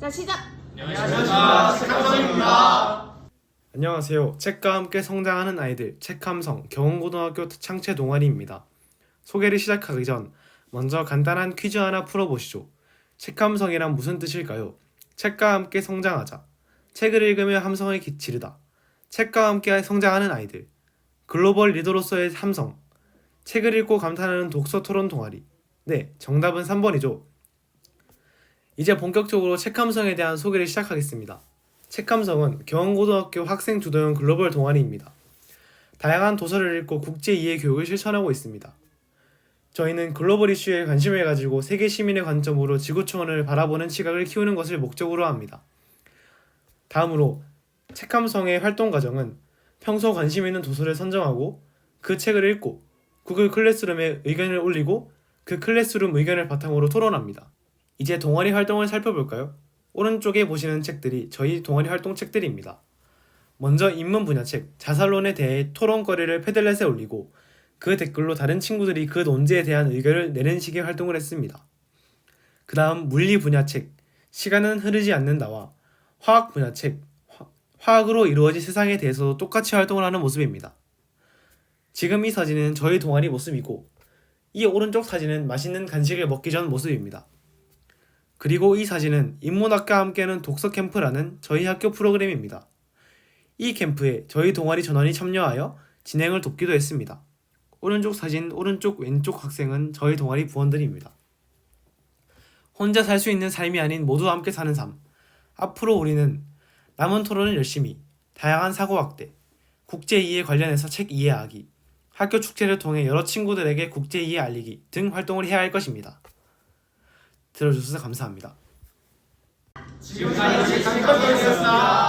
자 시작. 안녕하세요. 책과 함께 성장하는 아이들 책함성 경원고등학교 창체 동아리입니다. 소개를 시작하기 전 먼저 간단한 퀴즈 하나 풀어보시죠. 책함성이란 무슨 뜻일까요? 책과 함께 성장하자. 책을 읽으며 함성을 기- 지르다. 책과 함께 성장하는 아이들. 글로벌 리더로서의 함성. 책을 읽고 감탄하는 독서 토론 동아리. 네, 정답은 3번이죠. 이제 본격적으로 책함성에 대한 소개를 시작하겠습니다. 책감성은 경원고등학교 학생 주도형 글로벌 동아리입니다. 다양한 도서를 읽고 국제 이해 교육을 실천하고 있습니다. 저희는 글로벌 이슈에 관심을 가지고 세계 시민의 관점으로 지구촌을 바라보는 시각을 키우는 것을 목적으로 합니다. 다음으로 책감성의 활동 과정은 평소 관심 있는 도서를 선정하고 그 책을 읽고 구글 클래스룸에 의견을 올리고 그 클래스룸 의견을 바탕으로 토론합니다. 이제 동아리 활동을 살펴볼까요? 오른쪽에 보시는 책들이 저희 동아리 활동 책들입니다. 먼저 인문 분야 책 자살론에 대해 토론거리를 패들렛에 올리고 그 댓글로 다른 친구들이 그 논제에 대한 의견을 내는 식의 활동을 했습니다. 그 다음 물리 분야 책 시간은 흐르지 않는다와 화학 분야 책 화- 화학으로 이루어진 세상에 대해서도 똑같이 활동을 하는 모습입니다. 지금 이 사진은 저희 동아리 모습이고 이 오른쪽 사진은 맛있는 간식을 먹기 전 모습입니다. 그리고 이 사진은 인문학과 함께하는 독서 캠프라는 저희 학교 프로그램입니다. 이 캠프에 저희 동아리 전원이 참여하여 진행을 돕기도 했습니다. 오른쪽 사진, 오른쪽 왼쪽 학생은 저희 동아리 부원들입니다. 혼자 살 수 있는 삶이 아닌 모두 함께 사는 삶. 앞으로 우리는 남은 토론을 열심히, 다양한 사고학대, 국제 이해 관련해서 책 이해하기, 학교 축제를 통해 여러 친구들에게 국제 이해 알리기 등 활동을 해야 할 것입니다. 들어주셔서 감사합니다. 지금까지 책감성이었습니다.